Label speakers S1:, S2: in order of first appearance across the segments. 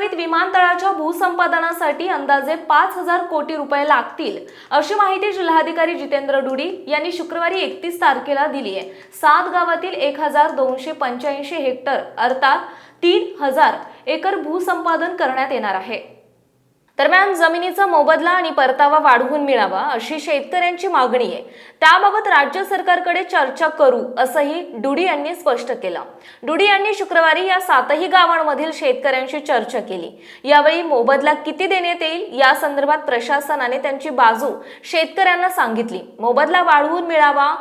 S1: प्रस्तावित विमानतळाच्या भूसंपादनासाठी अंदाजे पाच हजार कोटी रुपये लागतील अशी माहिती जिल्हाधिकारी जितेंद्र डुडी यांनी शुक्रवारी एकतीस तारखेला दिली आहे. सात गावातील एक हजार दोनशे पंच्याऐंशी हेक्टर अर्थात तीन हजार एकर भूसंपादन करण्यात येणार आहे. दरम्यान जमिनीचा मोबदला आणि परतावा वाढवून मिळावा अशी शेतकऱ्यांची मागणी आहे. त्याबाबत राज्य सरकारकडे चर्चा करू असंही डुडी यांनी स्पष्ट केलं. डुडी यांनी शुक्रवारी या सातही गावांमधील शेतकऱ्यांशी चर्चा केली. यावेळी मोबदला किती देण्यात येईल या संदर्भात प्रशासनाने त्यांची बाजू शेतकऱ्यांना सांगितली. मोबदला वाढवून मिळावा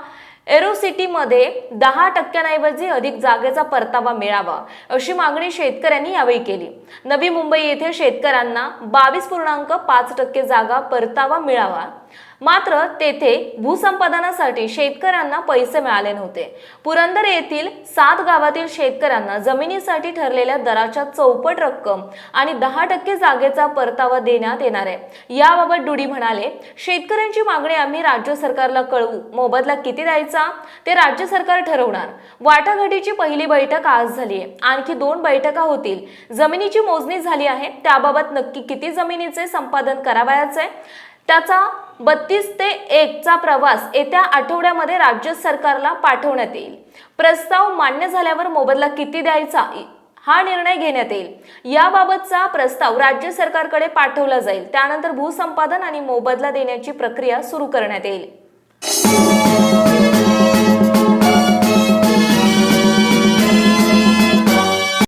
S1: एरोसिटीमध्ये दहा टक्क्यांऐवजी अधिक जागेचा परतावा मिळावा अशी मागणी शेतकऱ्यांनी यावेळी केली. नवी मुंबई येथे शेतकऱ्यांना बावीस पूर्णांक पाच टक्के जागा परतावा मिळावा. मात्र तेथे भूसंपादनासाठी शेतकऱ्यांना पैसे मिळाले नव्हते. पुरंदर येथील सात गावातील शेतकऱ्यांना जमिनीसाठी ठरलेल्या दराच्या चौपट रक्कम आणि दहा टक्के जागेचा परतावा देण्यात येणार आहे. याबाबत डुडी म्हणाले शेतकऱ्यांची मागणी आम्ही राज्य सरकारला कळवू. मोबदला किती द्यायचा? ते राज्य सरकार ठरवणार. वाटाघाटीची पहिली बैठक आज झाली आहे. आणखी दोन बैठका होतील. जमिनीची मोजणी झाली आहे. त्याबाबत नक्की किती जमिनीचे संपादन करावयाचे त्याचा बत्तीस ते एकचा प्रवास येत्या आठवड्यामध्ये राज्य सरकारला पाठवण्यात येईल. प्रस्ताव मान्य झाल्यावर मोबदला किती द्यायचा? हा निर्णय घेण्यात येईल. याबाबतचा प्रस्ताव राज्य सरकारकडे पाठवला जाईल. त्यानंतर भूसंपादन आणि मोबदला देण्याची प्रक्रिया सुरू करण्यात येईल.